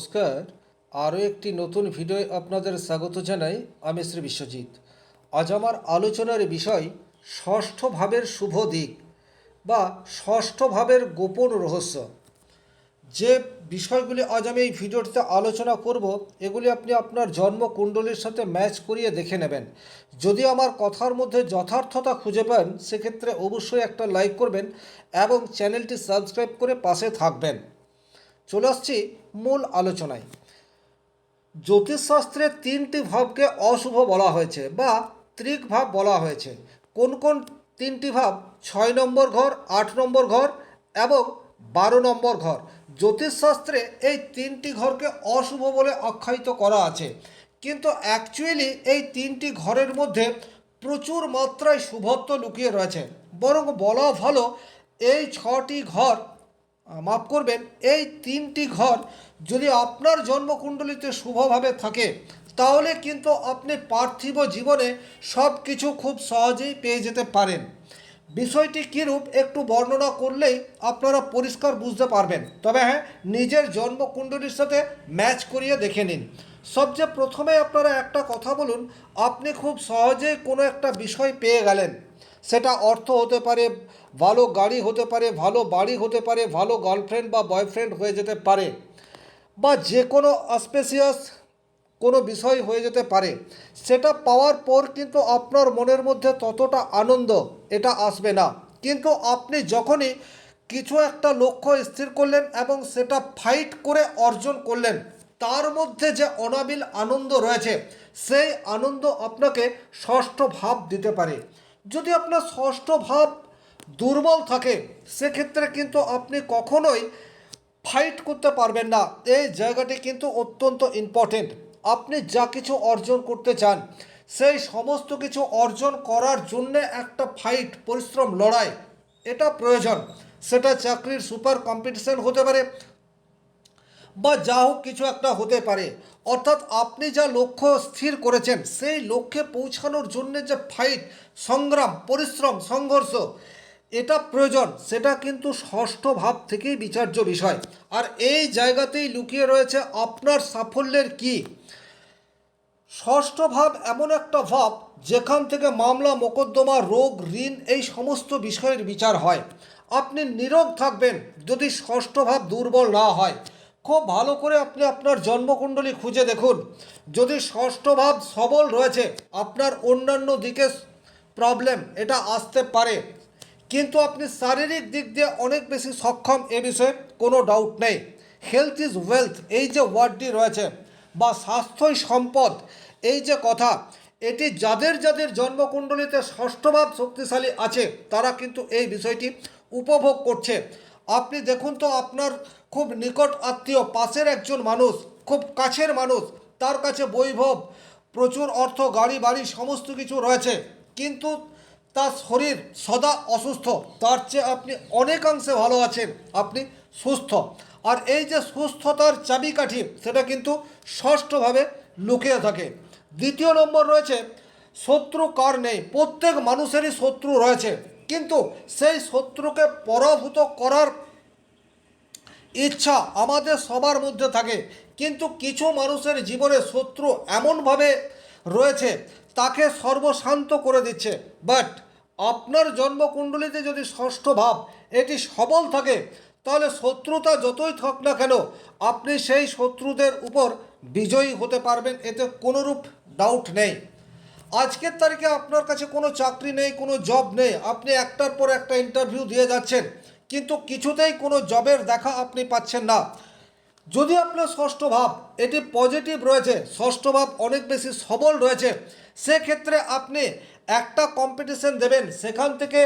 নমস্কার। আরও একটি নতুন ভিডিও আপনাদের স্বাগত জানাই আমি শ্রী বিশ্বজিৎ। আজ আমার আলোচনার বিষয় ষষ্ঠ ভাবের শুভ দিক বা ষষ্ঠ ভাবের গোপন রহস্য। যে বিষয়গুলি আজ আমি এই ভিডিওটিতে আলোচনা করব, এগুলি আপনি আপনার জন্ম কুণ্ডলীর সাথে ম্যাচ করিয়ে দেখে নেবেন। যদি আমার কথার মধ্যে যথার্থতা খুঁজে পান, সেক্ষেত্রে অবশ্যই একটা লাইক করবেন এবং চ্যানেলটি সাবস্ক্রাইব করে পাশে থাকবেন। চলে আসছি মূল আলোচনায়। জ্যোতিষশাস্ত্রে তিনটি ভাবকে অশুভ বলা হয়েছে বা ত্রিক ভাব বলা হয়েছে। কোন কোন তিনটি ভাব? ছয় নম্বর ঘর, আট নম্বর ঘর এবং বারো নম্বর ঘর। জ্যোতিষশাস্ত্রে এই তিনটি ঘরকে অশুভ বলে আখ্যায়িত করা আছে। কিন্তু অ্যাকচুয়ালি এই তিনটি ঘরের মধ্যে প্রচুর মাত্রায় শুভত্ব লুকিয়ে রয়েছে। বরং বলা ভালো এই ছটি ঘর মাফ করবেন, এই তিনটি ঘর যদি আপনার জন্মকুণ্ডলিতে শুভভাবে থাকে, তাহলে কিন্তু আপনি পার্থিব জীবনে সব কিছু খুব সহজেই পেয়ে যেতে পারেন। বিষয়টি কীরূপ একটু বর্ণনা করলেই আপনারা পরিষ্কার বুঝতে পারবেন। তবে হ্যাঁ নিজের জন্মকুণ্ডলীর সাথে ম্যাচ করিয়ে দেখে নিন। সবচেয়ে প্রথমে আপনারা একটা কথা বলুন, আপনি খুব সহজেই কোনো একটা বিষয় পেয়ে গেলেন। সেটা অর্থ হতে পারে, ভালো গাড়ি হতে পারে, ভালো বাড়ি হতে পারে, ভালো গার্লফ্রেন্ড বা বয়ফ্রেন্ড হয়ে যেতে পারে বা যে কোনো অস্পেসিয়াস কোনো বিষয় হয়ে যেতে পারে। সেটা পাওয়ার পর কিন্তু আপনার মনের মধ্যে ততটা আনন্দ এটা আসবে না। কিন্তু আপনি যখনই কিছু একটা লক্ষ্য স্থির করলেন এবং সেটা ফাইট করে অর্জন করলেন, তার মধ্যে যে অনাবিল আনন্দ রয়েছে, সেই আনন্দ আপনাকে ষষ্ঠ ভাব দিতে পারে। যদি আপনার ষষ্ঠ ভাব দুর্বল থাকে, সেক্ষেত্রে কিন্তু আপনি কখনোই ফাইট করতে পারবেন না। এই জায়গাটি কিন্তু অত্যন্ত ইম্পর্টেন্ট আপনি যা কিছু অর্জন করতে চান, সেই সমস্ত কিছু অর্জন করার জন্য একটা ফাইট পরিশ্রম, লড়াই, এটা প্রয়োজন। সেটা চাকরির সুপার কম্পিটিশন হতে পারে বা যা হোক কিছু একটা হতে পারে। অর্থাৎ আপনি যা লক্ষ্য স্থির করেছেন, সেই লক্ষ্যে পৌঁছানোর জন্য যে ফাইট সংগ্রাম, পরিশ্রম, সংঘর্ষ, এটা প্রয়োজন, সেটা কিন্তু ষষ্ঠ ভাব থেকেই বিচার্য বিষয়। আর এই জায়গাতেই লুকিয়ে রয়েছে আপনার সাফল্যের কী? ষষ্ঠ ভাব এমন একটা ভাব, যেখান থেকে মামলা, মোকদ্দমা, রোগ, ঋণ, এই সমস্ত বিষয়ের বিচার হয়। আপনি নীরব থাকবেন যদি ষষ্ঠ ভাব দুর্বল না হয়। খুব ভালো করে আপনি আপনার জন্মকুণ্ডলী খুঁজে দেখুন। যদি ষষ্ঠ ভাব সবল রয়েছে, আপনার অন্যান্য দিকে প্রবলেম এটা আসতে পারে। কিন্তু আপনি শারীরিক দিক দিয়ে অনেক বেশি সক্ষম এ বিষয়ে কোনো ডাউট নেই। হেলথ ইজ ওয়েলথ এই যে ওয়ার্ডটি রয়েছে, বা স্বাস্থ্যই সম্পদ, এই যে কথা, এটি যাদের যাদের জন্মকুণ্ডলিতে ষষ্ঠভাব শক্তিশালী আছে, তারা কিন্তু এই বিষয়টি উপভোগ করছে। আপনি দেখুন তো আপনার খুব নিকট আত্মীয়, পাশের একজন মানুষ, খুব কাছের মানুষ, তার কাছে বৈভব, প্রচুর অর্থ, গাড়ি, বাড়ি, সমস্ত কিছু রয়েছে। কিন্তু তার শরীর সদা অসুস্থ। তার চেয়ে আপনি অনেকাংশে ভালো আছেন। আপনি সুস্থ। আর এই যে সুস্থতার চাবিকাঠি, সেটা কিন্তু ষষ্ঠভাবে লুকিয়ে থাকে। দ্বিতীয় নম্বর রয়েছে, শত্রু কার নেই? প্রত্যেক মানুষেরই শত্রু রয়েছে। কিন্তু সেই শত্রুকে পরাভূত করার ইচ্ছা আমাদের সবার মধ্যে থাকে। কিন্তু কিছু মানুষের জীবনে শত্রু এমনভাবে রয়েছে, তাকে সর্বশান্ত করে দিচ্ছে। বাট আপনার জন্মকুণ্ডলিতে যদি ষষ্ঠ ভাব এটি সবল থাকে, তাহলে শত্রুতা যতই থাক না কেন, আপনি সেই শত্রুদের উপর বিজয়ী হতে পারবেন, এতে কোনোরূপ ডাউট নেই। আজকের তারিখে আপনার কাছে কোনো চাকরি নেই, কোনো জব নেই, আপনি একটার পর একটা ইন্টারভিউ দিয়ে যাচ্ছেন, কিন্তু কিছুতেই কোনো জবের দেখা আপনি পাচ্ছেন না। যদি আপনার ষষ্ঠ ভাব এটি পজিটিভ রয়েছে, ষষ্ঠ ভাব অনেক বেশি সবল রয়েছে, সেক্ষেত্রে আপনি একটা কম্পিটিশন দেবেন, সেখান থেকে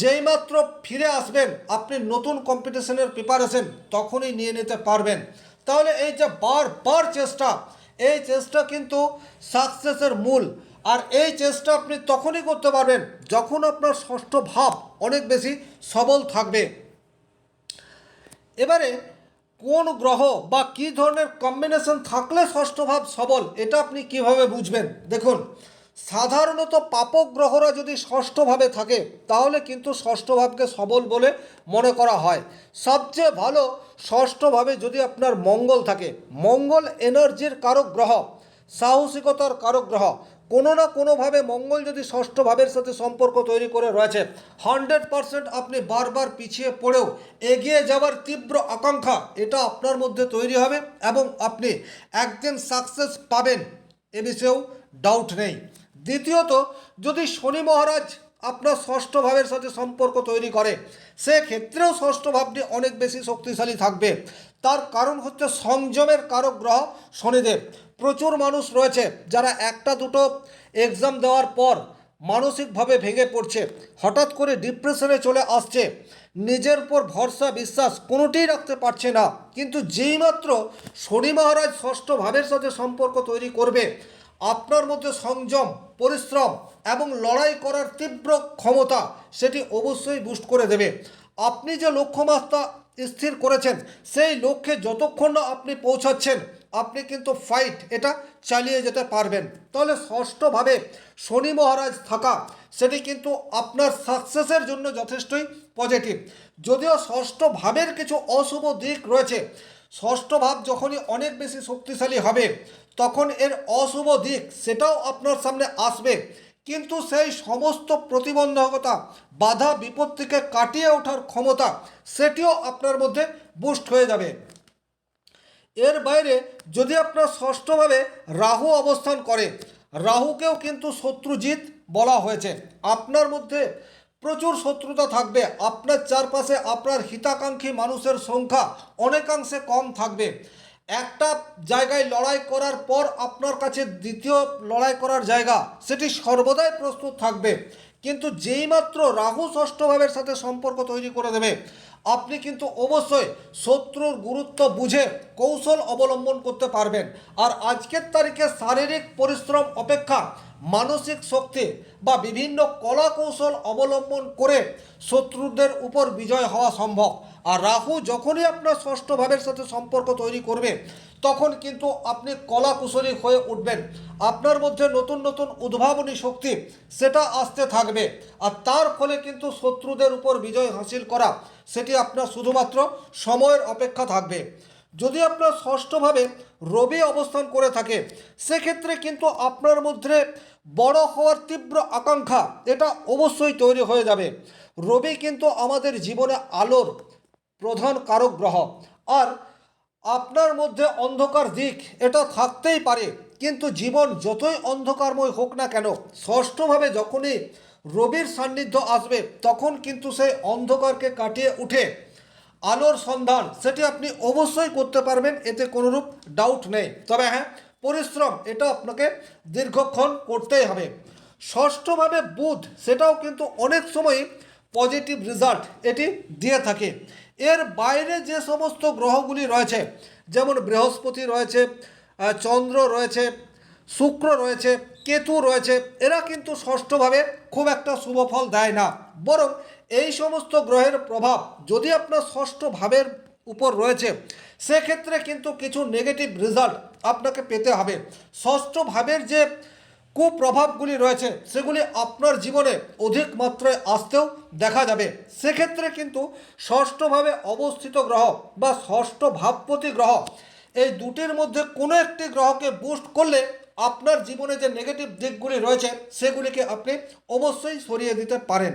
যেইমাত্র ফিরে আসবেন, আপনি নতুন কম্পিটিশনের প্রিপারেশন তখনই নিয়ে নিতে পারবেন। তাহলে এই যে বারবার চেষ্টা, এই চেষ্টা কিন্তু সাকসেসের মূল। আর এই চেষ্টা আপনি তখনই করতে পারবেন যখন আপনার ষষ্ঠ ভাব অনেক বেশি সবল থাকবে। এবারে কোন গ্রহ বা কী ধরনের কম্বিনেশন থাকলে ষষ্ঠ ভাব সবল, এটা আপনি কীভাবে বুঝবেন? দেখুন, সাধারণত পাপক গ্রহরা যদি ষষ্ঠভাবে থাকে, তাহলে কিন্তু ষষ্ঠভাবকে সবল বলে মনে করা হয়। সবচেয়ে ভালো ষষ্ঠভাবে যদি আপনার মঙ্গল থাকে, মঙ্গল এনার্জির কারক গ্রহ, সাহসিকতার কারক গ্রহ কোনো না কোনোভাবে মঙ্গল যদি ষষ্ঠ ভাবের সাথে সম্পর্ক তৈরি করে রয়েছে হান্ড্রেড পারসেন্ট আপনি বারবার পিছিয়ে পড়েও এগিয়ে যাওয়ার তীব্র আকাঙ্ক্ষা এটা আপনার মধ্যে তৈরি হবে এবং আপনি একদিন সাকসেস পাবেন এ বিষয়েও ডাউট নেই। দ্বিতীয়ত, যদি শনি মহারাজ আপনার ষষ্ঠ ভাবের সাথে সম্পর্ক তৈরি করে, সেক্ষেত্রেও ষষ্ঠ ভাবটি অনেক বেশি শক্তিশালী থাকবে। তার কারণ হচ্ছে সংযমের কারক গ্রহ শনিদেব। প্রচুর মানুষ রয়েছে যারা একটা দুটো এক্সাম দেওয়ার পর মানসিকভাবে ভেঙে পড়ছে। হঠাৎ করে ডিপ্রেশনে চলে আসছে। নিজের উপর ভরসা, বিশ্বাস কোনোটিই রাখতে পারছে না। কিন্তু যেইমাত্র শনি মহারাজ ষষ্ঠ ভাবের সাথে সম্পর্ক তৈরি করবে, আপনার মধ্যে সংযম, পরিশ্রম এবং লড়াই করার তীব্র ক্ষমতা সেটি অবশ্যই বুস্ট করে দেবে। আপনি যে লক্ষ্যমাত্রা স্থির করেছেন, সেই লক্ষ্যে যতক্ষণ না আপনি পৌঁছাচ্ছেন আপনি কিন্তু ফাইট এটা চালিয়ে যেতে পারবেন। তাহলে ষষ্ঠভাবে শনি মহারাজ থাকা, সেটি কিন্তু আপনার সাকসেসের জন্য যথেষ্টই পজিটিভ যদিও ষষ্ঠ ভাবের কিছু অশুভ দিক রয়েছে ষষ্ঠ ভাব যখনই অনেক বেশি শক্তিশালী হবে, তখন এর অশুভ দিক সেটাও আপনার সামনে আসবে। কিন্তু সেই সমস্ত প্রতিবন্ধকতা, বাধা বিপত্তিকে কাটিয়ে ওঠার ক্ষমতা, সেটিও আপনার মধ্যে বুস্ট হয়ে যাবে। এর বাইরে যদি আপনার ষষ্ঠভাবে রাহু অবস্থান করে, রাহুকেও কিন্তু শত্রুজিৎ বলা হয়েছে। আপনার মধ্যে প্রচুর শত্রুতা থাকবে, আপনার চারপাশে আপনার হিতাকাঙ্ক্ষী মানুষের সংখ্যা অনেকাংশে কম থাকবে। একটা জায়গায় লড়াই করার পর আপনার কাছে দ্বিতীয় লড়াই করার জায়গা, সেটি সর্বদাই প্রস্তুত থাকবে। কিন্তু যেইমাত্র রাহু ষষ্ঠভাবের সাথে সম্পর্ক তৈরি করে দেবে আপনি কিন্তু অবশ্যই শত্রুর গুরুত্ব বুঝে কৌশল অবলম্বন করতে পারবেন। আর আজকের তারিখে শারীরিক পরিশ্রম অপেক্ষা, মানসিক শক্তি বা বিভিন্ন কলা কৌশল অবলম্বন করে শত্রুদের উপর বিজয় হওয়া সম্ভব। আর রাহু যখনই আপনার ষষ্ঠ ভাবের সাথে সম্পর্ক তৈরি করবে তখন কিন্তু আপনি কলা কুশলী হয়ে উঠবেন। আপনার মধ্যে নতুন নতুন উদ্ভাবনী শক্তি সেটা আসতে থাকবে। আর তার ফলে কিন্তু শত্রুদের উপর বিজয় হাসিল করা, সেটি আপনার শুধুমাত্র সময়ের অপেক্ষা থাকবে। যদি আপনার ষষ্ঠভাবে রবি অবস্থান করে থাকে, সেক্ষেত্রে কিন্তু আপনার মধ্যে বড় হওয়ার তীব্র আকাঙ্ক্ষা, এটা অবশ্যই তৈরি হয়ে যাবে। রবি কিন্তু আমাদের জীবনে আলোর প্রধান কারক গ্রহ। আর আপনার মধ্যে অন্ধকার দিক, এটা থাকতেই পারে। কিন্তু জীবন যতই অন্ধকারময় হোক না কেন ষষ্ঠভাবে যখনই রবির সান্নিধ্য আসবে, তখন কিন্তু সেই অন্ধকারকে কাটিয়ে উঠে আলোর সন্ধান, সেটি আপনি অবশ্যই করতে পারবেন, এতে কোনোরূপ ডাউট নেই। তবে হ্যাঁ পরিশ্রম, এটা আপনাকে দীর্ঘক্ষণ করতেই হবে। ষষ্ঠভাবে বুধ, সেটাও কিন্তু অনেক সময়ই পজিটিভ রেজাল্ট এটি দিয়ে থাকে। এর বাইরে যে সমস্ত গ্রহগুলি রয়েছে, যেমন বৃহস্পতি রয়েছে চন্দ্র রয়েছে, শুক্র রয়েছে, কেতু রয়েছে, এরা কিন্তু ষষ্ঠভাবে খুব একটা শুভ ফল দেয় না। বরং এই সমস্ত গ্রহের প্রভাব যদি আপনার ষষ্ঠ ভাবের উপর রয়েছে, সেক্ষেত্রে কিন্তু কিছু নেগেটিভ রেজাল্ট আপনাকে পেতে হবে। ষষ্ঠ ভাবের যে কুপ্রভাবগুলি রয়েছে, সেগুলি আপনার জীবনে অধিক মাত্রায় আসতেও দেখা যাবে। সেক্ষেত্রে কিন্তু ষষ্ঠভাবে অবস্থিত গ্রহ বা ষষ্ঠ ভাবপতি গ্রহ, এই দুটির মধ্যে কোনো একটি গ্রহকে বুস্ট করলে আপনার জীবনে যে নেগেটিভ দিকগুলি রয়েছে, সেগুলিকে আপনি অবশ্যই সরিয়ে দিতে পারেন।